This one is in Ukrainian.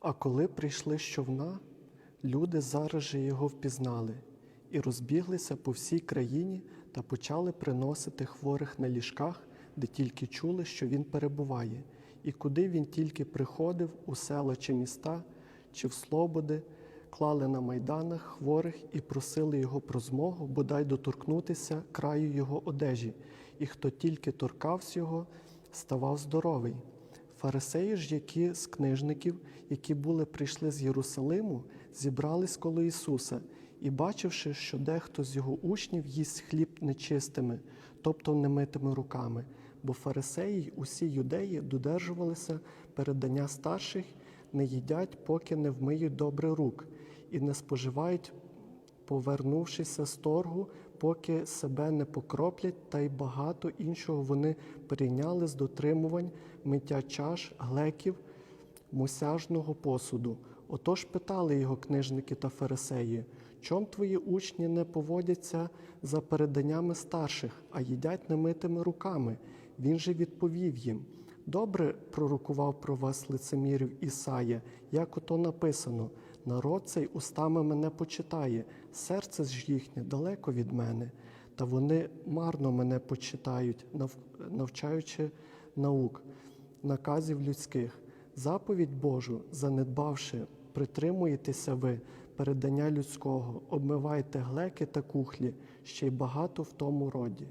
А коли прийшли з човна, люди зараз же його впізнали і розбіглися по всій країні та почали приносити хворих на ліжках, де тільки чули, що він перебуває, і куди він тільки приходив, у села чи міста, чи в слободи, клали на майданах хворих і просили його про змогу бодай доторкнутися краю його одежі, і хто тільки торкався його, ставав здоровий. Фарисеї ж, які з книжників, які були прийшли з Єрусалиму, зібрались коло Ісуса і, бачивши, що дехто з його учнів їсть хліб нечистими, тобто немитими руками, бо фарисеї й усі юдеї додержувалися передання старших, не їдять, поки не вмиють добре рук, і не споживають повернувшися з торгу, поки себе не покроплять, та й багато іншого вони прийняли з дотримувань миття чаш, глеків, мусяжного посуду. Отож питали його книжники та фарисеї, чом твої учні не поводяться за переданнями старших, а їдять немитими руками? Він же відповів їм. Добре пророкував про вас лицемірів Ісая, як ото написано: народ цей устами мене почитає, серце ж їхнє далеко від мене, та вони марно мене почитають, навчаючи наук, наказів людських. Заповідь Божу, занедбавши, притримуєтеся ви передання людського, обмивайте глеки та кухлі, ще й багато в тому роді.